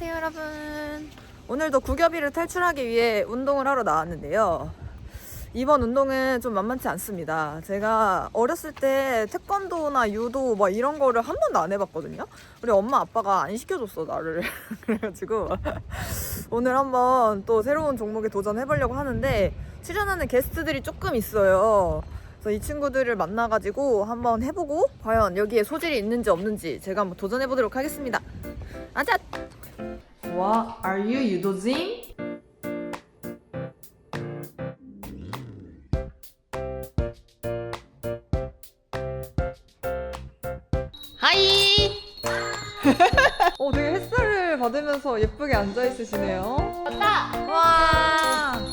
안녕하세요 여러분. 오늘도 구겹이를 탈출하기 위해 운동을 하러 나왔는데요. 이번 운동은 좀 만만치 않습니다. 제가 어렸을 때 태권도나 유도 막 이런 거를 한 번도 안 해봤거든요. 우리 엄마 아빠가 안 시켜줬어 나를. 그래가지고 오늘 한번 또 새로운 종목에 도전해보려고 하는데 출연하는 게스트들이 조금 있어요. 그래서 이 친구들을 만나가지고 한번 해보고 과연 여기에 소질이 있는지 없는지 제가 한번 도전해보도록 하겠습니다. 아자! What are you 유도진? 하이! 어, 되게 햇살을 받으면서 예쁘게 앉아 있으시네요. 왔다! 와!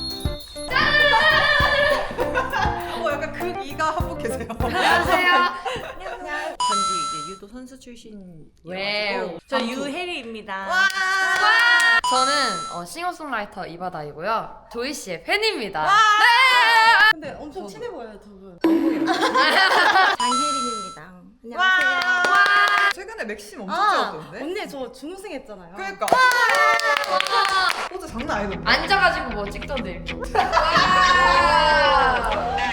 어, 약간 그 이가 한복해세요. 안녕하세요. 전지 이제 유도 선수 출신. 와우. 저 유혜리입니다. 저는 어, 싱어송라이터 이바다이고요. 조이 씨의 팬입니다. 근데 엄청 친해 보여요 두 분. 장혜린입니다. 안녕하세요. 최근에 맥심 엄청 아, 찍었던데? 언니 저 준우승 했잖아요. 그러니까. 포즈 장난 아니던데? 앉아가지고 뭐 찍던데 이렇게.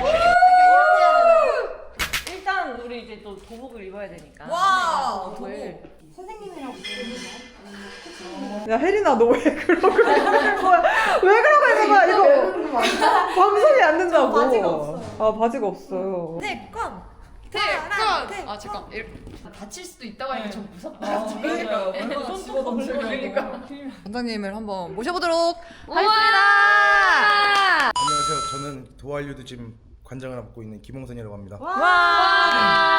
일단 우리 이제 또 도복을 입어야 되니까. 와, 도복을. 선생님이랑 부르시나요? 야 혜린아 너 왜 그러고 있는 거야? 왜 그러고 있는 거야 이거? 방송이 안 된다고. 바지가 없어요. 아 바지가 없어요. 태권. 태권! 아 잠깐 이렇게 다칠 수도 있다고 하니까 좀 무섭다. 그러니까요. 얼마나 집어던지고 그러니까. 원장님을 한번 모셔보도록 하겠습니다. 안녕하세요. 저는 도알유드짐 관장을 맡고 있는 김홍선이라고 합니다. 와.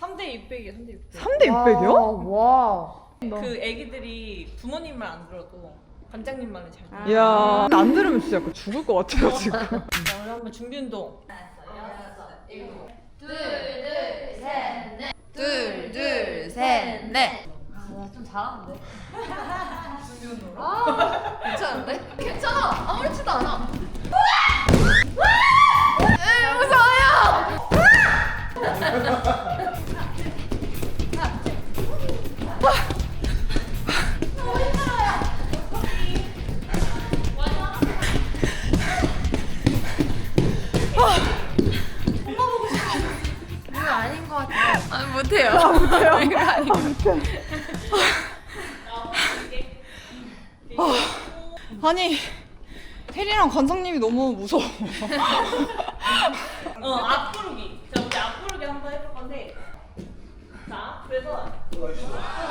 3대 600이에요 3대 600. 3대 600이요? 와. 그 애기들이 부모님 말안 들어도 관장님 말은 잘 들어요. 이야 안 들으면 진짜 약간 죽을 것 같아요 지금. 자 오늘 한번 준비 운동. 둘, 둘, 셋, 넷. 아, 나좀 잘하는데. 아, 괜찮은데? 괜찮아. 아무렇지도 않아. 못해요. 아, 못해요. 이거 것 같아요. 아니 혜리랑 관장님이 너무 무서워. 어 앞구르기. 자 우리 앞구르기 한번 해볼 건데. 자 그래서.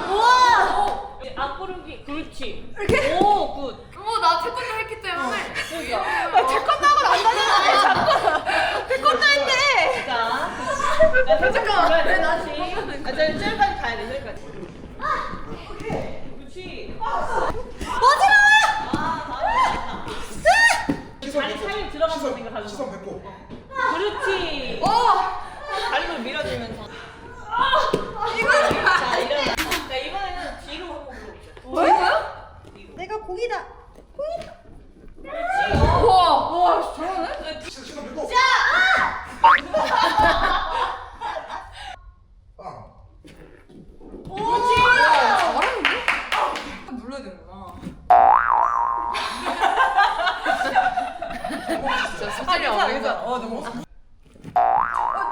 우와. 앞구르기 그렇지. 이렇게. 오 굿. 어, 나 태권도 했기 때문에. 그러니까. 태권도하고 안 다녔는데 태권도 했대. 자. 자 잠깐만. 왜 다시? 아 저기 저기까지 가야 돼 저기까지. 그렇지. 다리 살림 들어가서 생각하죠. 시선 뱉고 그렇지. 발로 밀어주면서. 이거는 자 이런. 자 이번에는 뒤로 한번 물어보자. 내가 공이다. 그렇지. 우와, 우와, 저러네? 시선 시선 뱉고 빵 눌러야 되는구나. 진짜 소질이 없는 거. 어 너무. 어,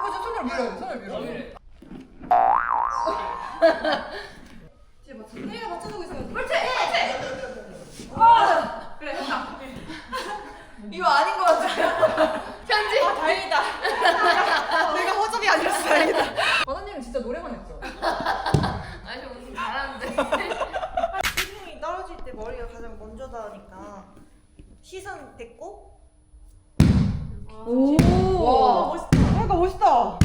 이제 손을 밀어야 돼. 손을 밀어. 내가 맞춰주고 있어요. 이거 아닌 것 같아요. 편지. 다행이다. 내가 허접이 아니라서 다행이다. 원장님은 진짜 노래만 했죠? 아니, 저 운동 잘하는데. 체중이 떨어질 때 머리가 가장 먼저 닿으니까 시선 댔고 오. 와. 멋있다. 그러니까 멋있다.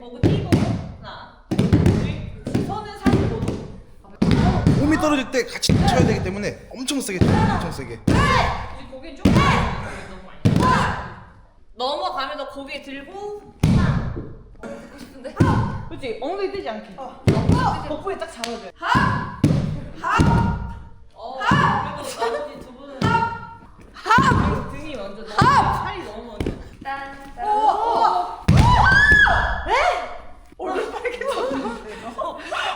보고 뛰고 하나. 둘. 손은 45도. 몸이 떨어질 때 같이 쳐야 되기 때문에 엄청 세게 쳐요. 엄청 세게. 이제 고개 좀 너무 많이. 넘어가면서 고개 들고. 듣고 싶은데. 그렇지. 엉덩이 뜨지 않게. 복부에 딱 잡아줘요. 어, 그리고 나머지 두 분은 그리고 등이 먼저 너무 살이 너무 먼저. 딴, 딴.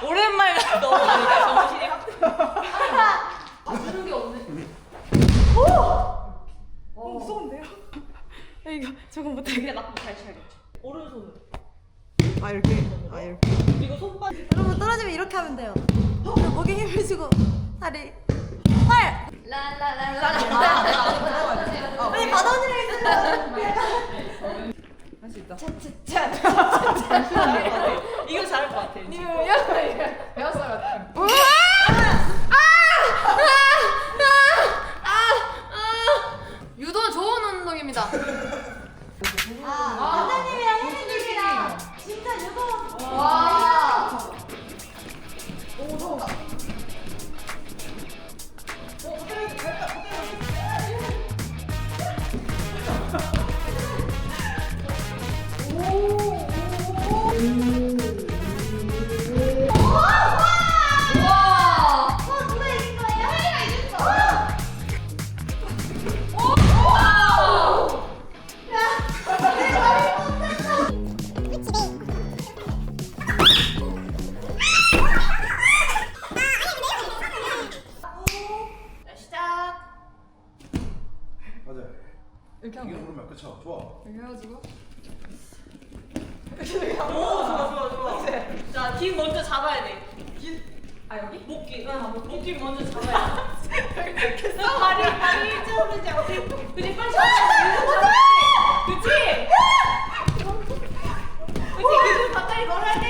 오랜만에 너무 많으니까 주는 게 없네. 무서운데요? 야, 이거 저거. 그냥 나쁘게 잘 쳐야겠죠 오른손으로 아 이렇게 아 이렇게 그리고 손발 여러분 떨어지면 이렇게 하면 돼요. 그리고 목에 힘을 주고 다리 팔. 아니 바다 언니랑 있어요. 할수 있다. 이거 잘할 것 같아 배웠어 같아. 유 좋은 운동입니다. 선생님이랑 혜진님이랑 진짜 유도. 와. 맞아요. 이렇게 이게 하면 부르면 그쵸. 좋아. 이렇게 해가지고. 오 좋아 좋아 좋아. 자뒤 먼저 잡아야 돼 아 여기? 목기. 응 목기. 먼저 잡아야 돼. 다리 다리 찌우르지 않고 그치 빨리 잡아. 그치? 그치? 그치 바닥에 걸어야 돼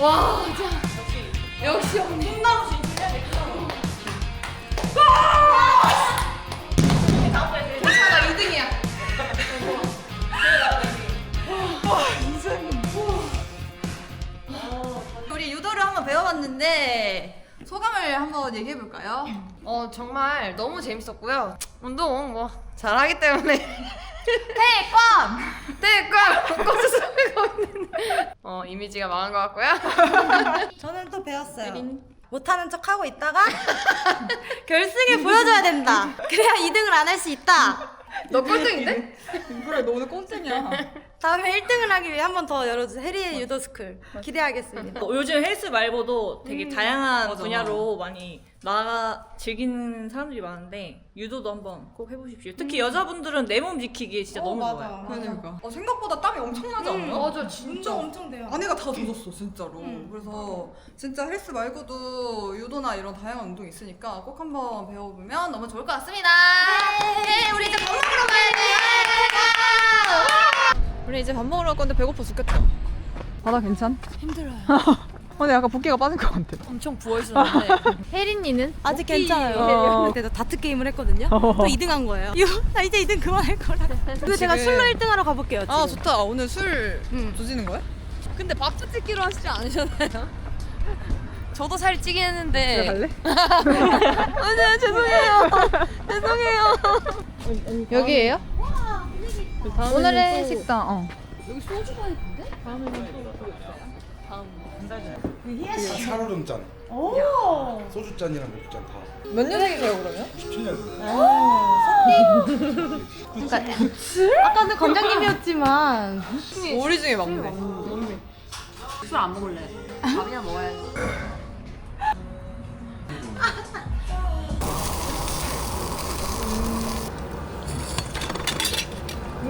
와, 진짜. 역시. 역시 언니. 콩나무 진출해야 돼, 내가 나 2등이야. 우리 유도를 한번 배워봤는데 소감을 한번 얘기해 볼까요? 어, 정말 너무 재밌었고요. 운동 뭐 잘하기 때문에 태권. 태권 곳곳에 쓰고 있는 어, 이미지가 망한 것 같고요. 저는 또 배웠어요. 못하는 척 하고 있다가 결승에 보여줘야 된다. 그래야 2등을 안 할 수 있다. 너 꼴등인데? 그래 너 오늘 꽁증이야. 다음에 1등을 하기 위해 한 번 더 열어주세요. 해리의 유도 스쿨 기대하겠습니다. 어, 요즘 헬스 말고도 되게 다양한 맞아. 분야로 많이 나가 즐기는 사람들이 많은데 유도도 한번 꼭 해보십시오. 특히 여자분들은 내 몸 지키기 진짜 너무 좋아요. 그러니까. 어, 생각보다 땀이 엄청 나지 않나? 맞아 진짜. 엄청 돼요. 아내가 다 젖었어 진짜로. 그래서 진짜 헬스 말고도 유도나 이런 다양한 운동이 있으니까 꼭 한번 배워보면 너무 좋을 것 같습니다. 네, 우리 이제 밥 먹으러 가야 돼요. 우리 이제 밥 먹으러 갈 건데 배고파 죽겠다. 바다 괜찮? 힘들어요. 근데 약간 붓기가 빠질 것 같아. 엄청 부어있었는데 혜린이는? 아직 괜찮아요. 어. 다트 게임을 했거든요. 또 2등 한 거예요. 이거 나 이제 2등 그만할 거라. 근데 제가 지금- 술로 1등 하러 가볼게요. 지금. 아 좋다. 오늘 술 응. 조지는 거야? 근데 밥도 찍기로 하시지 않으셨나요? 저도 살 찌긴 했는데 갈래? 아니야 죄송해요. 죄송해요. 여기에요? 오늘의 식당 어. 여기 소주가 있는데? 살얼음 짠. 소주 짠이랑 맥주 짠 다. 몇 년생이세요 그러면? 17년. 아까는 관장님이었지만 우리 중에 막내. 술 안 먹을래. 밥이나 먹어야지.